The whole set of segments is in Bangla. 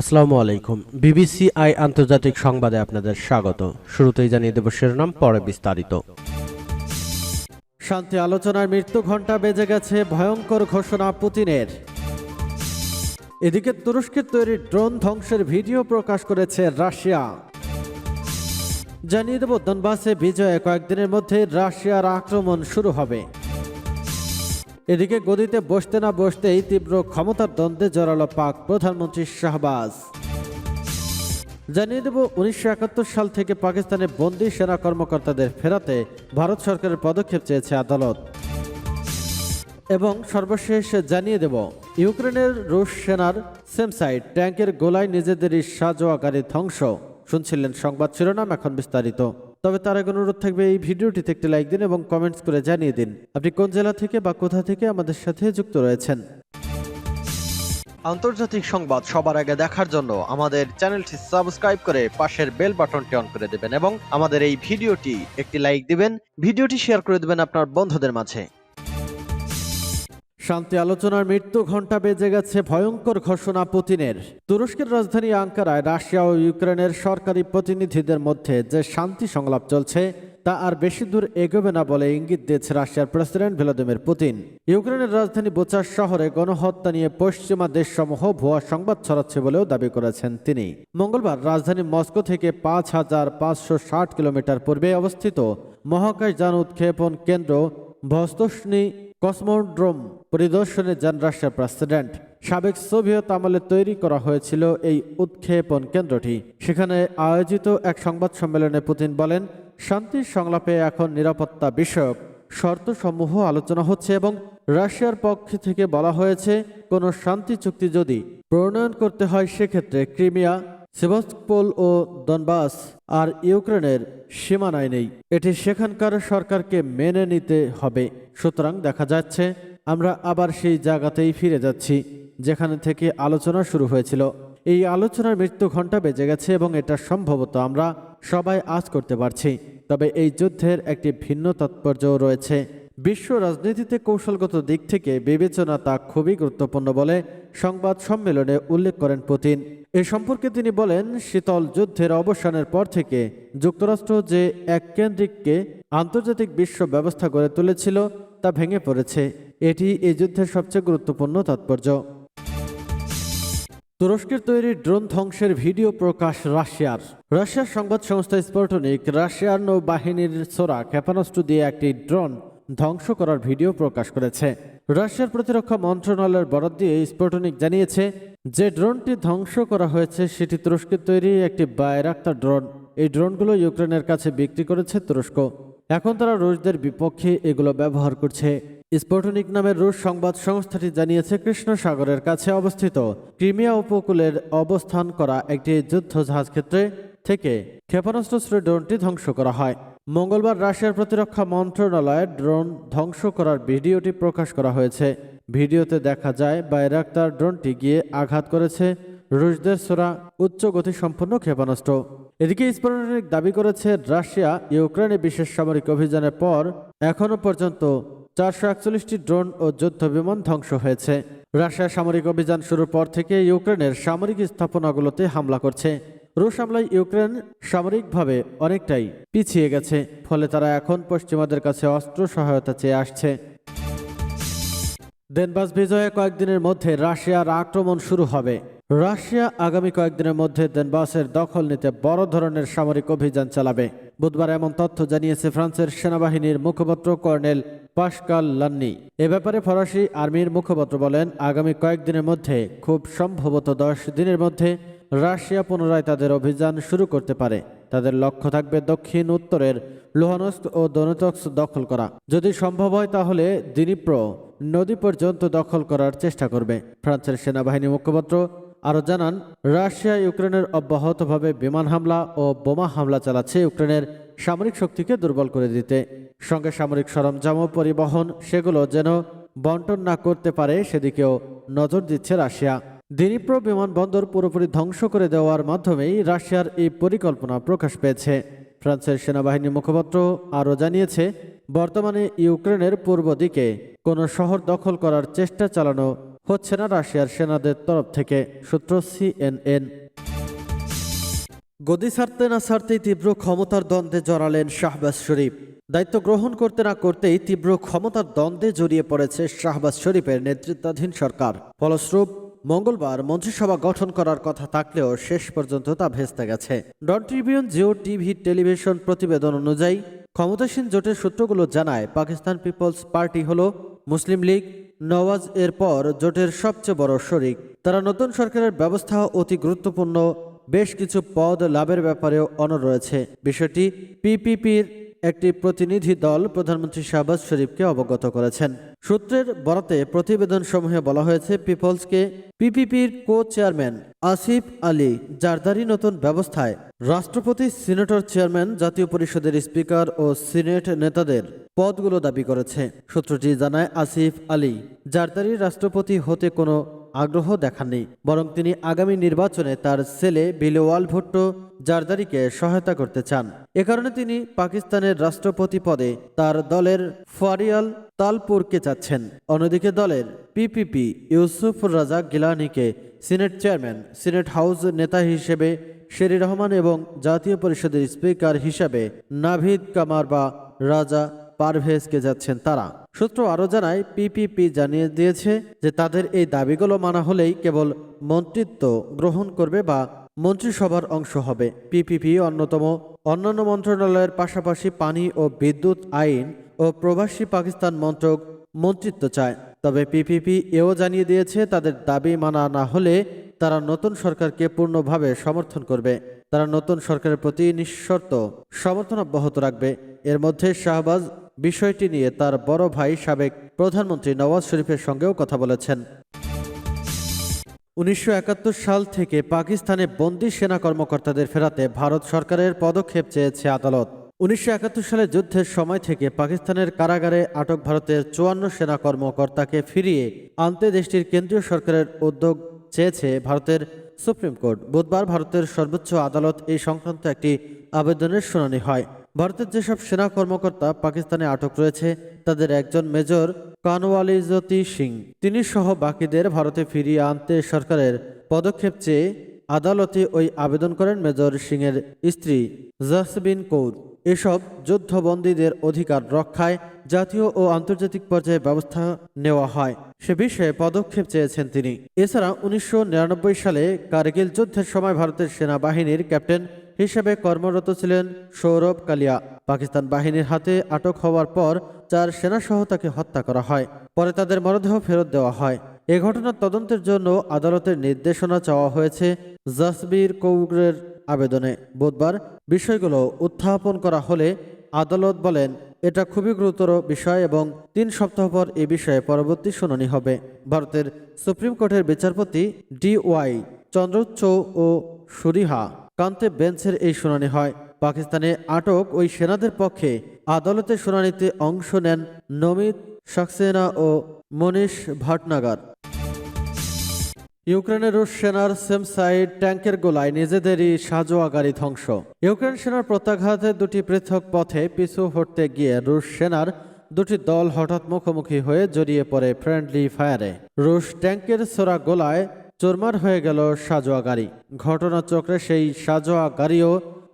আসসালামু আলাইকুম। বিবিসি আই আন্তর্জাতিক সংবাদে আপনাদের স্বাগত। শুরুতেই জানিয়ে দেব শিরোনাম, পরে বিস্তারিত। শান্তি আলোচনার মৃত্যু ঘণ্টা বেজে গেছে, ভয়ঙ্কর ঘোষণা পুতিনের। এদিকে তুরস্কের তৈরি ড্রোন ধ্বংসের ভিডিও প্রকাশ করেছে রাশিয়া। জানিয়ে দেব, দনবাসে বিজয়ে কয়েকদিনের মধ্যে রাশিয়ার আক্রমণ শুরু হবে। এদিকে গদিতে বসতে না বসতেই তীব্র ক্ষমতার দ্বন্দ্বে জড়ালো পাক প্রধানমন্ত্রী শাহবাজ। জানিয়ে দেব, উনিশশো একাত্তর সাল থেকে পাকিস্তানে বন্দি সেনা কর্মকর্তাদের ফেরাতে ভারত সরকারের পদক্ষেপ চেয়েছে আদালত। এবং সর্বশেষ জানিয়ে দেব, ইউক্রেনের রুশ সেনার সেম সাইড ট্যাঙ্কের গোলায় নিজেদেরই সাজোয়া গাড়ি ধ্বংস। শুনছিলেন সংবাদ শিরোনাম এখন বিস্তারিত। তবে তার আগে অনুরোধ থাকবে এই ভিডিওটিতে একটি লাইক দিন এবং কমেন্টস করে জানিয়ে দিন। আপনি কোন জেলা থেকে বা কোথা থেকে আমাদের সাথে যুক্ত রয়েছেন? আন্তর্জাতিক সংবাদ সবার আগে দেখার জন্য আমাদের চ্যানেলটি সাবস্ক্রাইব করে পাশের বেল বাটনটি অন করে দেবেন এবং আমাদের এই ভিডিওটি একটি লাইক দিবেন। ভিডিওটি শেয়ার করে দেবেন আপনার বন্ধুদের মাঝে। শান্তি আলোচনার মৃত্যু ঘণ্টা বেজে গেছে ভয়ঙ্কর ঘোষণা পুতিনের। তুরস্কের রাজধানী আঙ্কারায় রাশিয়া ও ইউক্রেনের সরকারি প্রতিনিধিদের মধ্যে যে শান্তি সংলাপ চলছে, তা আর বেশি দূর এগোবে না বলে ইঙ্গিত দিয়েছে রাশিয়ার প্রেসিডেন্ট ভ্লাদিমির পুতিন। ইউক্রেনের রাজধানী বোচার শহরে গণহত্যা নিয়ে পশ্চিমা দেশসমূহ ভুয়া সংবাদ ছড়াচ্ছে বলেও দাবি করেছেন তিনি। মঙ্গলবার রাজধানী মস্কো থেকে পাঁচ হাজার পাঁচশো ষাট কিলোমিটার পূর্বে অবস্থিত মহাকাশ যান উৎক্ষেপণ কেন্দ্র ভস্তসনি কসমোড্রোম পরিদর্শনে যান রাশিয়ার প্রেসিডেন্ট। সাবেক সোভিয়েত আমলে তৈরি করা হয়েছিল এই উৎক্ষেপণ কেন্দ্রটি। সেখানে আয়োজিত এক সংবাদ সম্মেলনে পুতিন বলেন, শান্তির সংলাপে এখন নিরাপত্তা বিষয়ক শর্তসমূহ আলোচনা হচ্ছে এবং রাশিয়ার পক্ষ থেকে বলা হয়েছে, কোনো শান্তি চুক্তি যদি প্রণয়ন করতে হয়, সেক্ষেত্রে ক্রিমিয়া, সেভাস্তোপোল ও দনবাস আর ইউক্রেনের সীমানায় নেই। এটি সেখানকার সরকারকে মেনে নিতে হবে। সুতরাং দেখা যাচ্ছে আমরা আবার সেই জায়গাতেই ফিরে যাচ্ছি, যেখানে থেকে আলোচনা শুরু হয়েছিল। এই আলোচনার মৃত্যু ঘণ্টা বেজে গেছে এবং এটা সম্ভবত আমরা সবাই আজ করতে পারছি। তবে এই যুদ্ধের একটি ভিন্ন তাৎপর্যও রয়েছে। বিশ্ব রাজনীতিতে কৌশলগত দিক থেকে বিবেচনা তা খুবই গুরুত্বপূর্ণ বলে সংবাদ সম্মেলনে উল্লেখ করেন পুতিন। এ সম্পর্কে তিনি বলেন, শীতল যুদ্ধের অবসানের পর থেকে যুক্তরাষ্ট্র যে এক কেন্দ্রিককে আন্তর্জাতিক বিশ্ব ব্যবস্থা গড়ে তুলেছিল, তা ভেঙে পড়েছে। এটি এই যুদ্ধের সবচেয়ে গুরুত্বপূর্ণ তাৎপর্য। তুরস্কের তৈরি ড্রোন ধ্বংসের ভিডিও প্রকাশ রাশিয়ার। রাশিয়ার সংবাদ সংস্থা স্পটনিক রাশিয়ার নৌবাহিনীর ছোড়া ক্ষেপণাস্ত্র দিয়ে একটি ড্রোন ধ্বংস করার ভিডিও প্রকাশ করেছে। রাশিয়ার প্রতিরক্ষা মন্ত্রণালয়ের বরাদ দিয়ে স্পটনিক জানিয়েছে যে ড্রোনটি ধ্বংস করা হয়েছে, সেটি তুরস্কের তৈরি একটি বায়রাক্তার ড্রোন। এই ড্রোনগুলো ইউক্রেনের কাছে বিক্রি করেছে তুরস্ক। এখন তারা রুশদের বিপক্ষে এগুলো ব্যবহার করছে। স্পটনিক নামের রুশ সংবাদ সংস্থাটি জানিয়েছে কৃষ্ণ সাগরের কাছে অবস্থিত ক্রিমিয়া উপকূলের অবস্থান করা একটি যুদ্ধ জাহাজ ক্ষেত্রে থেকে ক্ষেপণাস্ত্র ড্রোনটি ধ্বংস করা হয়। মঙ্গলবার রাশিয়ার প্রতিরক্ষা মন্ত্রণালয়ে ড্রোন ধ্বংস করার ভিডিওটি প্রকাশ করা হয়েছে। ভিডিওতে দেখা যায়, বাইরাক্তার ড্রোনটি গিয়ে আঘাত করেছে রুশদের সোরা উচ্চ গতিসম্পন্ন ক্ষেপণাস্ত্র। এদিকে স্পটনিক দাবি করেছে, রাশিয়া ইউক্রেনে বিশেষ সামরিক অভিযানের পর এখনও পর্যন্ত চারশো একচল্লিশটি ড্রোন ও যুদ্ধ বিমান ধ্বংস হয়েছে। রাশিয়া সামরিক অভিযান শুরুর পর থেকে ইউক্রেনের সামরিক স্থাপনাগুলোতে হামলা করছে। রুশ হামলায় ইউক্রেন সামরিকভাবে অনেকটাই পিছিয়ে গেছে, ফলে তারা এখন পশ্চিমাদের কাছে অস্ত্র সহায়তা চেয়ে আসছে। দেনবাস বিজয়ে কয়েকদিনের মধ্যে রাশিয়ার আক্রমণ শুরু হবে। রাশিয়া আগামী কয়েকদিনের মধ্যে দেনবাসের দখল নিতে বড় ধরনের সামরিক অভিযান চালাবে। বুধবার এমন তথ্য জানিয়েছে ফ্রান্সের সেনাবাহিনীর মুখপাত্র কর্নেল পাশকাল লান্নি। এ ব্যাপারে ফরাসি আর্মির মুখপাত্র বলেন, আগামী কয়েকদিনের মধ্যে, খুব সম্ভবত দশ দিনের মধ্যে, রাশিয়া পুনরায় তাদের অভিযান শুরু করতে পারে। তাদের লক্ষ্য থাকবে দক্ষিণ উত্তরের লোহানস্ক ও দনতক্স দখল করা। যদি সম্ভব হয়, তাহলে দিনীপ্র নদী পর্যন্ত দখল করার চেষ্টা করবে। ফ্রান্সের সেনাবাহিনী মুখপাত্র আরও জানান, রাশিয়া ইউক্রেনের অব্যাহতভাবে বিমান হামলা ও বোমা হামলা চালাচ্ছে ইউক্রেনের সামরিক শক্তিকে দুর্বল করে দিতে। সঙ্গে সামরিক সরঞ্জাম পরিবহন, সেগুলো যেন বন্টন না করতে পারে, সেদিকেও নজর দিচ্ছে রাশিয়া। দিনীপ্র বিমানবন্দর পুরোপুরি ধ্বংস করে দেওয়ার মাধ্যমেই রাশিয়ার এই পরিকল্পনা প্রকাশ পেয়েছে। ফ্রান্সের সেনাবাহিনী মুখপাত্র আরও জানিয়েছে, বর্তমানে ইউক্রেনের পূর্ব দিকে কোনো শহর দখল করার চেষ্টা চালানো হচ্ছে না রাশিয়ার সেনাদের তরফ থেকে, সূত্র সিএনএন। গদি ছাড়তে না ছাড়তেই তীব্র ক্ষমতার দ্বন্দ্বে জড়ালেন শাহবাজ শরীফ। দায়িত্ব গ্রহণ করতে না করতেই তীব্র ক্ষমতার দ্বন্দ্বে জড়িয়ে পড়েছে শাহবাজ শরীফের নেতৃত্বাধীন সরকার। ফলস্বরূপ, মঙ্গলবার মন্ত্রিসভা গঠন করার কথা থাকলেও শেষ পর্যন্ত তা ভেস্তে গেছে। ডন ট্রিবিউন, জিও টিভি, টেলিভিশন প্রতিবেদন অনুযায়ী ক্ষমতাসীন জোটের সূত্রগুলো জানায়, পাকিস্তান পিপলস পার্টি হল মুসলিম লীগ, নওয়াজ এর পর জোটের সবচেয়ে বড় শরিক। তারা নতুন সরকারের ব্যবস্থা অতি গুরুত্বপূর্ণ বেশ কিছু পদ লাভের ব্যাপারেও অনড় রয়েছে। বিষয়টি পিপিপির একটি প্রতিনিধি দল প্রধানমন্ত্রী শাহবাজ শরীফকে অবগত করেছেন। সূত্রের বরাতে প্রতিবেদন সমূহে বলা হয়েছে, পিপলসকে পিপিপির কো চেয়ারম্যান আসিফ আলী জারদারি নতুন ব্যবস্থায়। রাষ্ট্রপতি, সিনেটর চেয়ারম্যান, জাতীয় পরিষদের স্পিকার ও সিনেট নেতাদের পদগুলো দাবি করেছে। সূত্রটি জানায়, আসিফ আলী জারদারি রাষ্ট্রপতি হতে কোনো আগ্রহ দেখাননি, বরং তিনি আগামী নির্বাচনে তার ছেলে বিলোয়াল ভুট্টো জারদারিকে সহায়তা করতে চান। এ কারণে তিনি পাকিস্তানের রাষ্ট্রপতি পদে তার দলের ফারিয়াল তালপুরকে চাচ্ছেন। অন্যদিকে দলের পিপিপি ইউসুফ রাজা গিলানিকে সিনেট চেয়ারম্যান, সিনেট হাউস নেতা হিসেবে শেরি রহমান এবং জাতীয় পরিষদের স্পিকার হিসেবে নাভিদ কামার বা রাজা পারভেজকে যাচ্ছেন তারা। সূত্র আরও জানায়, পিপিপি জানিয়ে দিয়েছে যে তাদের এই দাবিগুলো মানা হলেই কেবল মন্ত্রিত্ব গ্রহণ করবে বা মন্ত্রিসভার অংশ হবে। পিপিপি অন্যতম, অন্যান্য মন্ত্রণালয়ের পাশাপাশি পানি ও বিদ্যুৎ আইন ও প্রবাসী পাকিস্তান মন্ত্রক মন্ত্রিত্ব চায়। তবে পিপিপি এও জানিয়ে দিয়েছে, তাদের দাবি মানা না হলে তারা নতুন সরকারকে পূর্ণভাবে সমর্থন করবে। তারা নতুন সরকারের প্রতি নিঃশর্ত সমর্থন অব্যাহত রাখবে। এর মধ্যে শাহবাজ বিষয়টি নিয়ে তার বড় ভাই সাবেক প্রধানমন্ত্রী নওয়াজ শরীফের সঙ্গেও কথা বলেছেন। উনিশশো একাত্তর সাল থেকে পাকিস্তানে বন্দি সেনা কর্মকর্তাদের ফেরাতে ভারত সরকারের পদক্ষেপ চেয়েছে আদালত। উনিশশো সালে যুদ্ধের সময় থেকে পাকিস্তানের কারাগারে আটক ভারতের চুয়ান্ন সেনা কর্মকর্তাকে ফিরিয়ে আনতে দেশটির কেন্দ্রীয় সরকারের উদ্যোগ চেয়েছে ভারতের সুপ্রিম কোর্ট। বুধবার ভারতের সর্বোচ্চ আদালত এই সংক্রান্ত একটি আবেদনের শুনানি হয়। ভারতের যেসব সেনা কর্মকর্তা পাকিস্তানে আটক রয়েছে, তাদের একজন মেজর কানওয়ালিজতি সিং। তিনি সহ বাকিদের ভারতে ফিরিয়ে আনতে সরকারের পদক্ষেপ চেয়ে আদালতে ওই আবেদন করেন মেজর সিংয়ের স্ত্রী জাসবিন কৌর। এসব যুদ্ধবন্দীদের অধিকার রক্ষায় জাতীয় ও আন্তর্জাতিক পর্যায়ে ব্যবস্থা নেওয়া হয়। সে বিষয়ে পদক্ষেপ চেয়েছেন তিনি। এছাড়া উনিশশো নিরানব্বই সালে কার্গিল যুদ্ধের সময় ভারতের সেনাবাহিনীর ক্যাপ্টেন হিসেবে কর্মরত ছিলেন সৌরভ কালিয়া। পাকিস্তান বাহিনীর হাতে আটক হওয়ার পর চার সেনাসহ তাকে হত্যা করা হয়। পরে তাদের মরদেহ ফেরত দেওয়া হয়। এ ঘটনার তদন্তের জন্য আদালতের নির্দেশনা চাওয়া হয়েছে জাসবির কৌরের আবেদনে। বুধবার বিষয়গুলো উত্থাপন করা হলে আদালত বলেন, এটা খুবই গুরুতর বিষয় এবং তিন সপ্তাহ পর এ বিষয়ে পরবর্তী শুনানি হবে। ভারতের সুপ্রিম কোর্টের বিচারপতি ডি ওয়াই চন্দ্রচৌ ও সুরিহা কান্তে বেঞ্চের এই শুনানি হয়। পাকিস্তানে আটক ওই সেনাদের পক্ষে আদালতে শুনানিতে অংশ নেন নমিত সাক্সেনা ও মনীষ ভাটনাগার। ইউক্রেনের রুশ সেনার সেম সাইড ট্যাঙ্কের গোলায় নিজেদেরই সাজোয়া গাড়ি ধ্বংস। ইউক্রেন সেনার প্রত্যাঘাতে দুটি পৃথক পথে পিছু হটতে গিয়ে রুশ সেনার দুটি দল হঠাৎ মুখোমুখি হয়ে জড়িয়ে পড়ে ফ্রেন্ডলি ফায়ারে। রুশ ট্যাঙ্কের ছোড়া গোলায় চোরমার হয়ে গেল সাজোয়া গাড়ি। ঘটনাচক্রে সেই সাজোয়া গাড়িও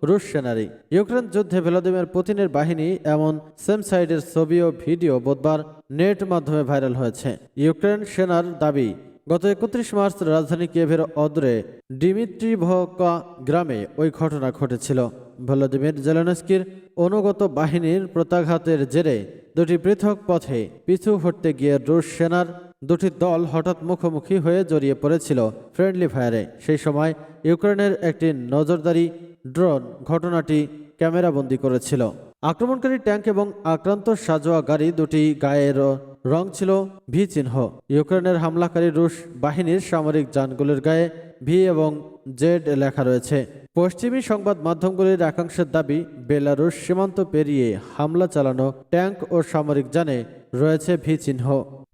রুশ সেনারই। ইউক্রেন যুদ্ধে ভ্লাদিমির পুতিনের বাহিনী এমন সেম সাইডের ছবি ও ভিডিও বুধবার নেট মাধ্যমে ভাইরাল হয়েছে। ইউক্রেন সেনার দাবি, গত একত্রিশ মার্চ রাজধানী কিয়েভের অদূরে ডিমিট্রিভকা গ্রামে ওই ঘটনা ঘটেছিল। ভ্লাদিমির জেলেনস্কির অনুগত বাহিনীর প্রত্যাঘাতের জেরে দুটি পৃথক পথে পিছু হটতে গিয়ে রুশ সেনার দুটি দল হঠাৎ মুখোমুখি হয়ে জড়িয়ে পড়েছিল ফ্রেন্ডলি ফায়ারে। সেই সময় ইউক্রেনের একটি নজরদারি ড্রোন ঘটনাটি ক্যামেরাবন্দি করেছিল। আক্রমণকারী ট্যাঙ্ক এবং আক্রান্ত সাজোয়া গাড়ি দুটি গায়ের রং ছিল ভি চিহ্ন ইউক্রেনের হামলাকারী রুশ বাহিনীর সামরিক যানগুলির গায়ে ভি এবং জেড লেখা রয়েছে। পশ্চিমী সংবাদ মাধ্যমগুলির একাংশের দাবি, বেলারুশ সীমান্ত পেরিয়ে হামলা চালানো ট্যাঙ্ক ও সামরিক যানে রয়েছে ভি চিহ্ন